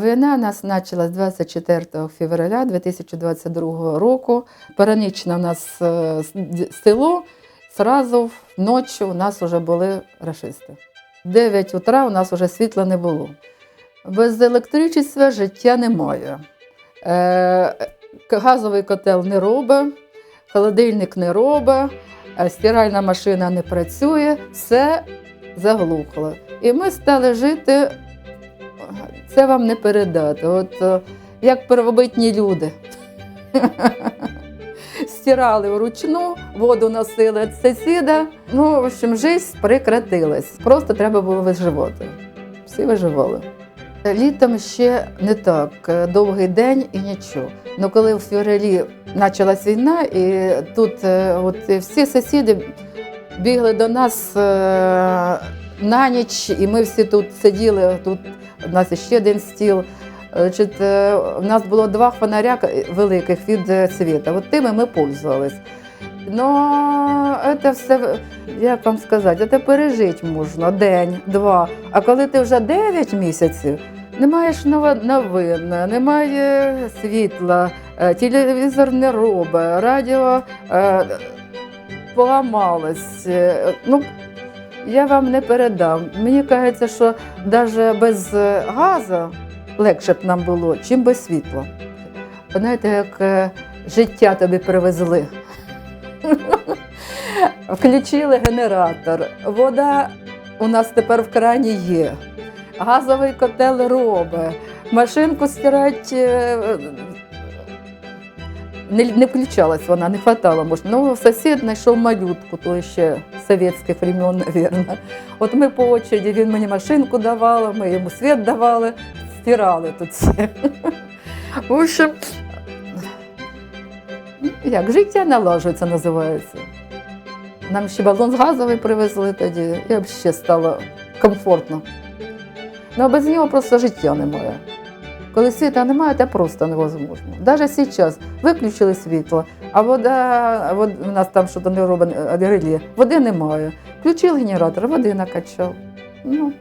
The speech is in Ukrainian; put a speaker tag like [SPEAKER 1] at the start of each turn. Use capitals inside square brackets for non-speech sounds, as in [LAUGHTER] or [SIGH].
[SPEAKER 1] Війна нас почалась 24 февраля 2022 року. Паранічно у нас е, село, зразу ночі у нас вже були рашисти. 9 утра у нас вже світла не було. Без електричества життя немає. Е, газовий котел не робить, холодильник не робить, е, стиральна машина не працює, все заглухло. І ми стали жити, це вам не передати. От е, як первобитні люди. Стирали вручну, воду носили від сусіда. Ну, в общем, життя прекратилась. Просто треба було виживати. Всі виживали. Літом ще не так, довгий день і нічого. Ну коли в февралі почалась війна, і тут е, от, всі сусіди бігли до нас е, на ніч, і ми всі тут сиділи. Тут у нас ще один стіл. Значить, е, у нас було два фонаря великих від е, світа. От тими ми пользувались. Ну, це все, як вам сказати, це пережити можна день, два. А коли ти вже 9 місяців, не маєш новин, немає світла, е, телевізор не робить, радіо е, поламалось. Е, Ну, я вам не передам. Мені кажеться, що навіть без е, газу легше б нам було, чим без світла. Знаєте, як е, життя тобі привезли. [LAUGHS] Включили генератор, вода у нас тепер в крані є, газовий котел робить, машинку стирати е, не, не включалась вона, не хватало. Може. Ну, сусід знайшов малютку, то ще совєтських времен, мабуть. От ми по очереді, він мені машинку давав, ми йому світ давали, стирали тут все. В общем, як життя налажується, називається. Нам ще балон з газовий привезли тоді, і взагалі стало комфортно. Ну, а без нього просто життя немає. Коли світа немає, це просто невозможно. Навіть зараз виключили світло, а вода, вода у нас там щось не робить, грилі. води немає. Включив генератор, води накачав. Ну,